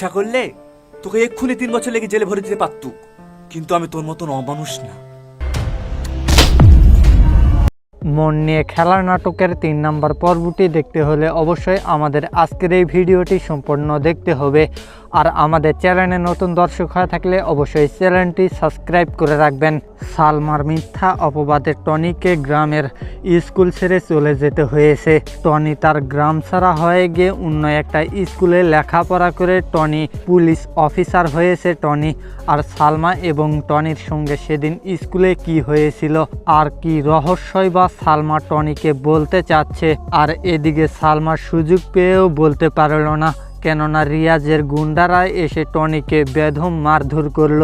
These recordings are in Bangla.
ইচ্ছা করলে তোকে এক্ষুনি তিন বছর লেগে জেলে ভরে দিতে পারতুক। কিন্তু আমি তোর মতন অমানুষ না। মন নিয়ে খেলার নাটকের তিন নম্বর পর্বটি দেখতে হলে অবশ্যই আমাদের আজকের এই ভিডিওটি সম্পূর্ণ দেখতে হবে। আর আমাদের চ্যানেলে নতুন দর্শক হয়ে থাকলে অবশ্যই চ্যানেলটি সাবস্ক্রাইব করে রাখবেন। সালমার মিথ্যা অপবাদে টনিকে গ্রামের স্কুল ছেড়ে চলে যেতে হয়েছে। টনি তার গ্রাম ছাড়া হয়ে গিয়ে অন্য একটা স্কুলে লেখাপড়া করে টনি পুলিশ অফিসার হয়েছে টনি। আর সালমা এবং টনির সঙ্গে সেদিন স্কুলে কি হয়েছিল? আর কি রহস্যই বা সালমা টনিকে বলতে চাচ্ছে? আর এদিকে সালমার সুযোগ পেয়েও বলতে পারল না। কেননা রিয়াজের গুন্ডারা এসে টনিকে বেধম মারধর করল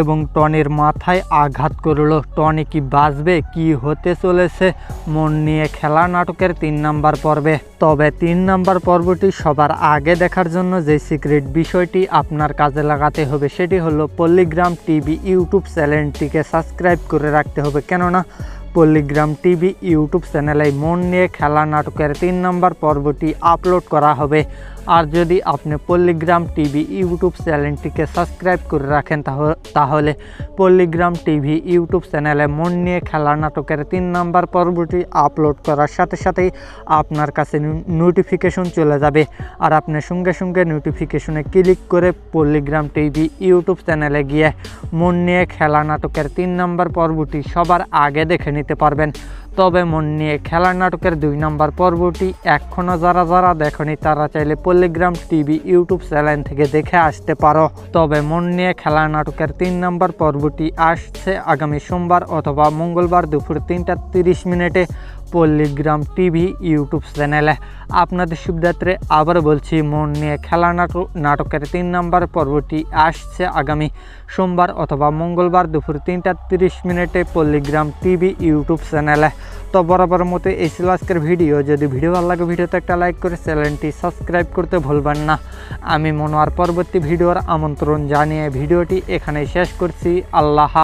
এবং টনির মাথায় আঘাত করল। টনি কি বাঁচবে, কি হতে চলেছে, মন নিয়ে খেলা নাটকের তিন নাম্বার পর্বে। তবে তিন নাম্বার পর্বটি সবার আগে দেখার জন্য যে সিক্রেট বিষয়টি আপনার কাজে লাগাতে হবে সেটি হলো পল্লিগ্রাম টিভি ইউটিউব চ্যানেলটিকে সাবস্ক্রাইব করে রাখতে হবে। কেননা পল্লিগ্রাম টিভি ইউটিউব চ্যানেলে মন নিয়ে খেলা নাটকের তিন নম্বর পর্বটি আপলোড করা হবে। আর যদি আপনি পল্লিগ্রাম টিভি ইউটিউব চ্যানেলটিকে সাবস্ক্রাইব করে রাখেন তাহলে পল্লিগ্রাম টিভি ইউটিউব চ্যানেলে মন নিয়ে খেলা নাটকের তিন নম্বর পর্বটি আপলোড করার সাথে সাথেই আপনার কাছে নোটিফিকেশন চলে যাবে। আর আপনি সঙ্গে সঙ্গে নোটিফিকেশনে ক্লিক করে পল্লিগ্রাম টিভি ইউটিউব চ্যানেলে গিয়ে মন নিয়ে খেলা নাটকের তিন নম্বর পর্বটি সবার আগে দেখে নিতে পারবেন। তবে মন নিয়ে খেলার নাটকের দুই নম্বর পর্বটি এখনও যারা যারা দেখনি, তারা চাইলে পল্লিগ্রাম টিভি ইউটিউব চ্যানেল থেকে দেখে আসতে পারো। তবে মন নিয়ে খেলার নাটকের তিন নম্বর পর্বটি আসছে আগামী সোমবার অথবা মঙ্গলবার দুপুর তিনটা তিরিশ মিনিটে। পল্লিগ্রাম টিভি ইউটিউব চ্যানেলে। আপনাদের সুবিধার্থে আবার বলছি, মন নিয়ে খেলা নাটক নাটকের তিন নম্বর পর্বটি আসছে আগামী সোমবার অথবা মঙ্গলবার দুপুর তিনটা তিরিশ মিনিটে পল্লিগ্রাম টিভি ইউটিউব চ্যানেলে। তো বরাবর মতো এই ছিল আজকের ভিডিও। যদি ভিডিও ভালো লাগে, ভিডিওতে একটা লাইক করে চ্যানেলটি সাবস্ক্রাইব করতে ভুলবেন না। আমি মনোয়ার পরবর্তী ভিডিওর আমন্ত্রণ জানিয়ে ভিডিওটি এখানে শেষ করছি। আল্লাহ